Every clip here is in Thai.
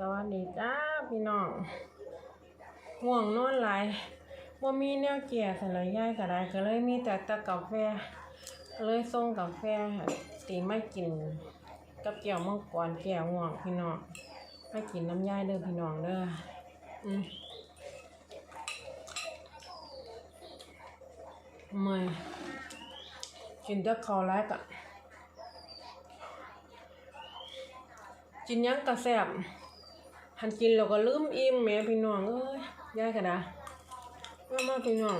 สวัสดีจ้าพี่น้องห่วงนอนหลายว่ามีแนวเกียร์สลายย่ายก็ได้ก็เลยมีแต่ตะกาแฟเลยส่งกาแฟตีไม่กินกับแก้วมังกรแก้วง่วงพี่น้องไม่กินน้ำย่ายเด้อพี่น้องเด้ออืมเมื่อกินแต่ข้าแล้วก็กินยังกระแซบ หันกินแล้วก็ลืมอิ่มแม่พี่น้องเอ้ยย่ายกระด้มามาพี่น้อง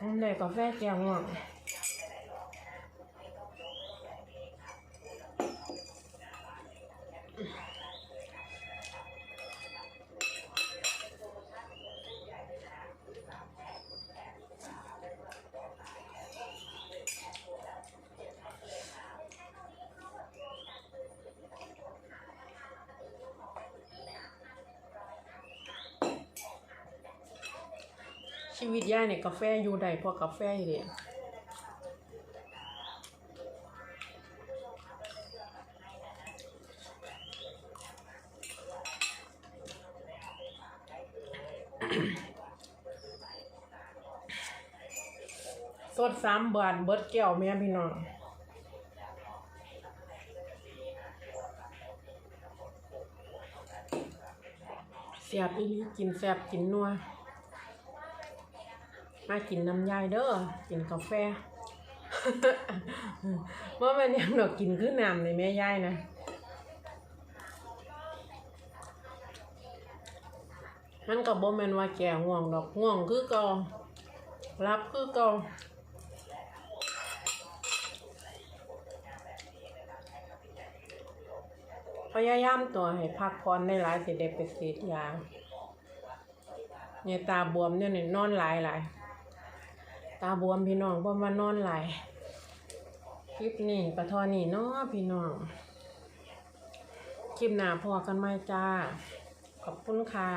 อันไหนกาแฟแก้วง่วง ชีวิตย่าเนี่ยกาแฟอยู่ได้เพราะกาแฟอยู่เดียสดสามบาทเบิดแก้วแม่พี่น้องแซ่บอีหลีกินแซ่บกินนัว มากินน้ำยายเด้อกินกาแฟว่ามันยังดอกกินคือน้ำในแม่ยายนะมันก็บ่แม่นว่าแก่ง่วงดอกง่วงคือเก่ารับคือเก่าพยายามตัวให้พักผ่อนในหลายสิได้ไปฉีดยาเนี่ยตาบวมเนี่ยนี่นอนหลายหลาย ตาบวมพี่น้องเพราะว่านอนหลายคลิปนี้กระทอนี่เนาะพี่น้อง คลิปหน้าพอกันไหมจ้า ขอบคุณค่ะ